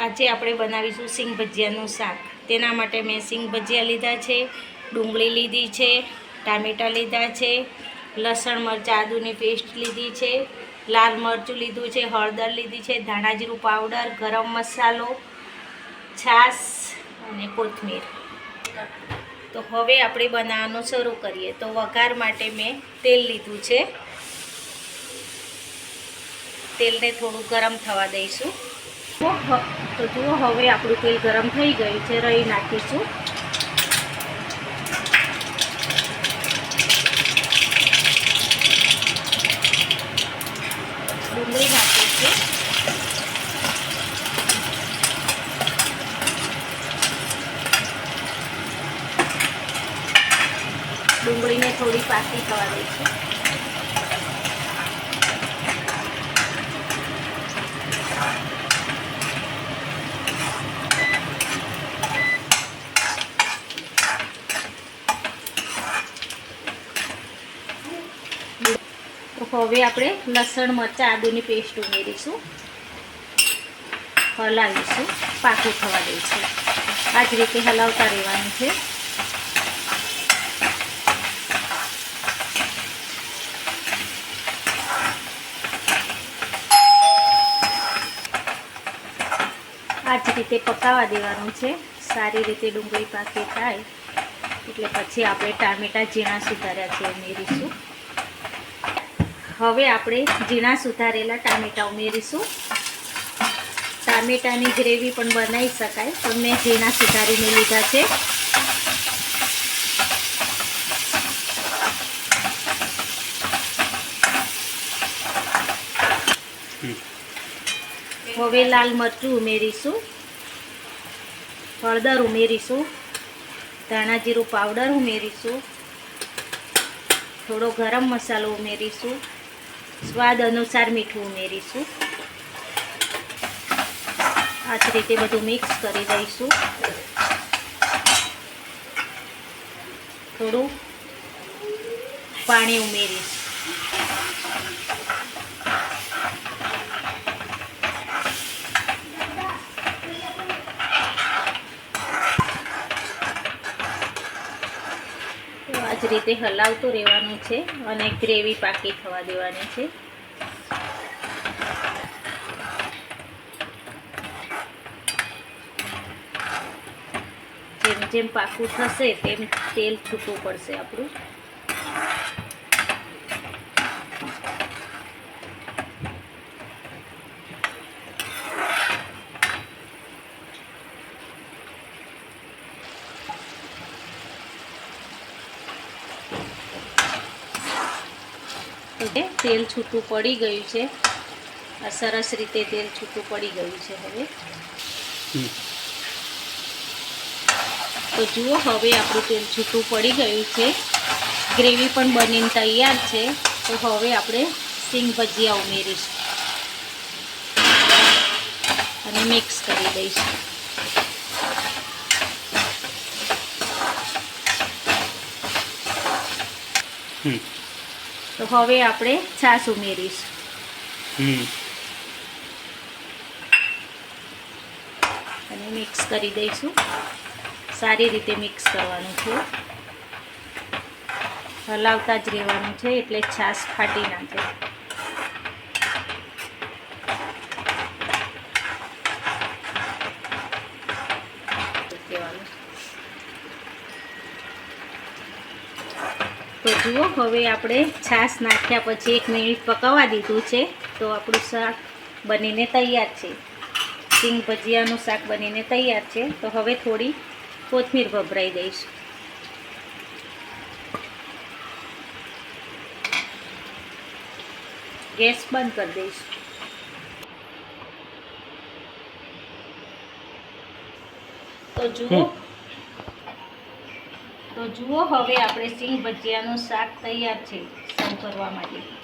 આજે આપણે બનાવીશું સિંગ ભજીયાનું શાક. તેના માટે મેં સિંગ ભજીયા લીધા છે, ડુંગળી લીધી છે, ટામેટાં લીધા છે, લસણ મરચાં આદુની પેસ્ટ લીધી છે, લાલ મરચું લીધું છે, હળદર લીધી છે ધાણાજીરું પાવડર, ગરમ મસાલો, છાશ અને કોથમીર. તો હવે આપણે બનાવવાનું શરૂ કરીએ. તો વઘાર માટે મેં તેલ લીધું છે. તેલને થોડું ગરમ થવા દઈશું. તો જુઓ હવે આપણું તેલ ગરમ થઈ ગયું છે, રહી નાખીશું. ડુંગળી નાખીશું. ડુંગળીને થોડી પાકી થવા દઈશું તો હવે આપણે લસણ, મરચાં, આદુની પેસ્ટ ઉમેરીશું. હલાવીશું. પાકું થવા દઈશું. આ જ રીતે હલાવતા રહેવાનું છે. આ જ રીતે પકાવવા દેવાનું છે. સારી રીતે ડુંગળી પાકી થાય. એટલે પછી આપણે ટામેટાં ઝીણા સુધાર્યા છે, ઉમેરીશું. હવે આપણે ઝીણા સુધારેલા ટામેટાં ઉમેરીશું. ટામેટાની ગ્રેવી પણ બનાવી શકાય. પણ મેં ઝીણા સુધારીને લીધા છે. હવે લાલ મરચું ઉમેરીશું. હળદર ઉમેરીશું. ધાણા જીરું પાવડર ઉમેરીશું. થોડો ગરમ મસાલો ઉમેરીશું. સ્વાદ અનુસાર મીઠું ઉમેરીશું. આ જ રીતે બધું મિક્સ કરી દઈશું. થોડું પાણી ઉમેરીશ. જ રીતે હલાવતું રહેવાનું છે અને ગ્રેવી પાકી થવા દેવાની છે. જેમ જેમ પાકું થશે તેમ તેલ છૂટવું પડશે આપણું. તો તેલ છૂટું પડી ગયું છે. આ સરસ રીતે તેલ છૂટું પડી ગયું છે હવે. તો જુઓ હવે આપણું તેલ છૂટું પડી ગયું છે. ગ્રેવી પણ બનીને તૈયાર છે. તો હવે આપણે સિંગ ભજીયા ઉમેરીશું. અને મિક્સ કરી દઈશું. તો હવે આપણે છાશ ઉમેરીશું. અને મિક્સ કરી દઈશું. સારી રીતે મિક્સ કરવાનું છે. હલાવતા જ રહેવાનું છે એટલે છાશ ફાટી ના જાય દેવાનું. તો જુઓ, હવે આપણે છાશ નાખ્યા પછી એક મિનિટ પકાવવા દીધું છે. તો આપણું શાક બનીને તૈયાર છે. સિંગ ભજીયાનું શાક બનીને તૈયાર છે. તો હવે થોડી કોથમીર ભભરાઈ દઈશ. ગેસ બંધ કરી દઈશ. તો જુઓ તો જુઓ હવે આપણે સિંગ ભજીયાનું શાક તૈયાર છે સર્વ કરવા માટે.